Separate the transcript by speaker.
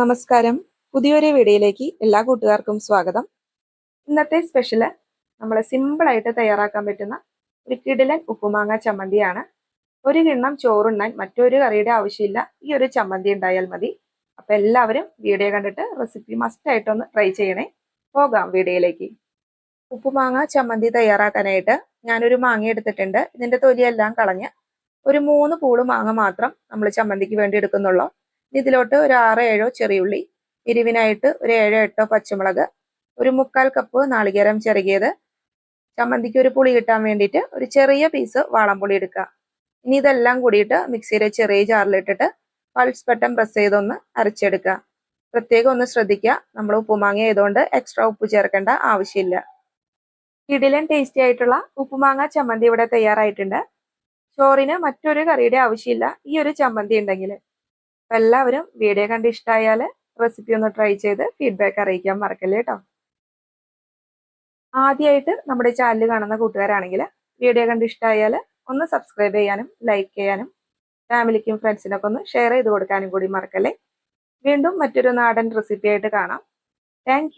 Speaker 1: നമസ്കാരം. പുതിയൊരു വീഡിയോയിലേക്ക് എല്ലാ കൂട്ടുകാർക്കും സ്വാഗതം. ഇന്നത്തെ സ്പെഷ്യൽ നമ്മൾ സിമ്പിളായിട്ട് തയ്യാറാക്കാൻ പറ്റുന്ന ഒരു കിടിലൻ ഉപ്പുമാങ്ങ ചമ്മന്തിയാണ്. ഒരു കിണ്ണം ചോറുണ്ണാൻ മറ്റൊരു കറിയുടെ ആവശ്യമില്ല. ഈ ഒരു ചമ്മന്തി ഉണ്ടായാൽ മതി. അപ്പം എല്ലാവരും വീഡിയോ കണ്ടിട്ട് റെസിപ്പി മസ്റ്റായിട്ടൊന്ന് ട്രൈ ചെയ്യണേ. പോകാം വീഡിയോയിലേക്ക്. ഉപ്പുമാങ്ങ ചമ്മന്തി തയ്യാറാക്കാനായിട്ട് ഞാനൊരു മാങ്ങ എടുത്തിട്ടുണ്ട്. ഇതിന്റെ തൊലിയെല്ലാം കളഞ്ഞ് ഒരു മൂന്ന് പൂൾ മാങ്ങ മാത്രം നമ്മൾ ചമ്മന്തിക്ക് വേണ്ടി എടുക്കുന്നുള്ളൂ. ഇതിലോട്ട് ഒരു ആറ് ഏഴോ ചെറിയുള്ളി എരിവിനായിട്ട് ഒരു ഏഴോ എട്ടോ പച്ചമുളക് ഒരു മുക്കാൽ കപ്പ് നാളികേരം ചെറുകിയത് ചമ്മന്തിക്ക് ഒരു പുളി കിട്ടാൻ വേണ്ടിയിട്ട് ഒരു ചെറിയ പീസ് വാളംപുളി എടുക്കുക. ഇനി ഇതെല്ലാം കൂടിയിട്ട് മിക്സിയിലെ ചെറിയ ജാറിലിട്ടിട്ട് പൾസ് ബട്ടൺ പ്രസ് ചെയ്തൊന്ന് അരച്ചെടുക്കുക. പ്രത്യേകം ഒന്ന് ശ്രദ്ധിക്കുക. നമ്മൾ ഉപ്പുമാങ്ങ ആയതുകൊണ്ട് എക്സ്ട്രാ ഉപ്പ് ചേർക്കേണ്ട ആവശ്യമില്ല. ഇടിലൻ ടേസ്റ്റി ആയിട്ടുള്ള ഉപ്പുമാങ്ങ ചമ്മന്തി ഇവിടെ തയ്യാറായിട്ടുണ്ട്. ചോറിന് മറ്റൊരു കറിയുടെ ആവശ്യമില്ല. ഈ ഒരു ചമ്മന്തി ഉണ്ടെങ്കിൽ അപ്പൊ എല്ലാവരും വീഡിയോ കണ്ട് ഇഷ്ടമായാൽ റെസിപ്പി ഒന്ന് ട്രൈ ചെയ്ത് ഫീഡ്ബാക്ക് അറിയിക്കാൻ മറക്കല്ലേ കേട്ടോ ആദ്യമായിട്ട് നമ്മുടെ ചാനൽ കാണുന്ന കൂട്ടുകാരാണെങ്കിൽ വീഡിയോ കണ്ട് ഇഷ്ടമായാൽ ഒന്ന് സബ്സ്ക്രൈബ് ചെയ്യാനും ലൈക്ക് ചെയ്യാനും ഫാമിലിക്കും ഫ്രണ്ട്സിനൊക്കെ ഒന്ന് ഷെയർ ചെയ്ത് കൊടുക്കാനും കൂടി മറക്കല്ലേ. വീണ്ടും മറ്റൊരു നാടൻ റെസിപ്പി ആയിട്ട് കാണാം. താങ്ക്